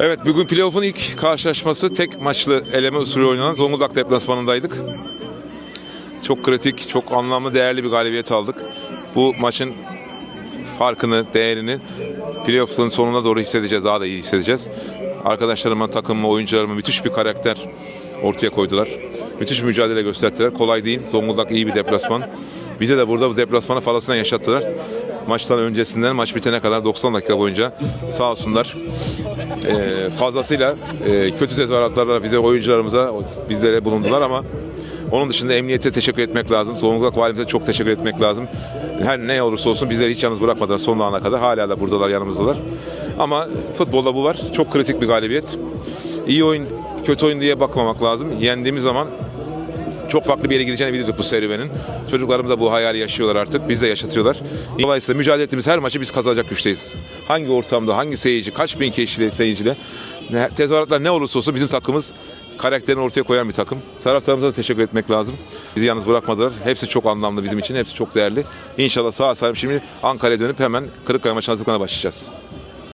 Evet bugün playoff'un ilk karşılaşması tek maçlı eleme usulü oynanan Zonguldak deplasmanındaydık. Çok kritik, çok anlamlı, değerli bir galibiyet aldık. Bu maçın farkını, değerini playoff'un sonuna doğru hissedeceğiz, daha da iyi hissedeceğiz. Arkadaşlarıma, takımıma, oyuncularıma müthiş bir karakter ortaya koydular. Müthiş bir mücadele gösterdiler. Kolay değil. Zonguldak iyi bir deplasman. Bize de burada bu deplasmanı falasına yaşattılar. Maçtan öncesinden maç bitene kadar 90 dakika boyunca sağ olsunlar e, fazlasıyla e, kötü tezahüratlarla bize oyuncularımıza bizlere bulundular ama onun dışında emniyete teşekkür etmek lazım. Zonguldak valimize çok teşekkür etmek lazım. Her ne olursa olsun bizleri hiç yalnız bırakmadılar son ana kadar. Hala da buradalar yanımızdalar. Ama futbolda bu var. Çok kritik bir galibiyet. İyi oyun, kötü oyun diye bakmamak lazım. Yendiğimiz zaman çok farklı bir yere gideceğini biliyorduk bu serüvenin. Çocuklarımız da bu hayali yaşıyorlar artık. Biz de yaşatıyorlar. Dolayısıyla mücadele ettiğimiz her maçı biz kazanacak güçteyiz. Hangi ortamda, hangi seyirci, kaç bin kişiyle seyirciyle tezahüratlar ne olursa olsun bizim takımımız karakterini ortaya koyan bir takım. Taraftarımıza da teşekkür etmek lazım. Bizi yalnız bırakmadılar. Hepsi çok anlamlı bizim için. Hepsi çok değerli. İnşallah sağ salim şimdi Ankara'ya dönüp hemen Kırıkkaya maçına hazırlıklarına başlayacağız.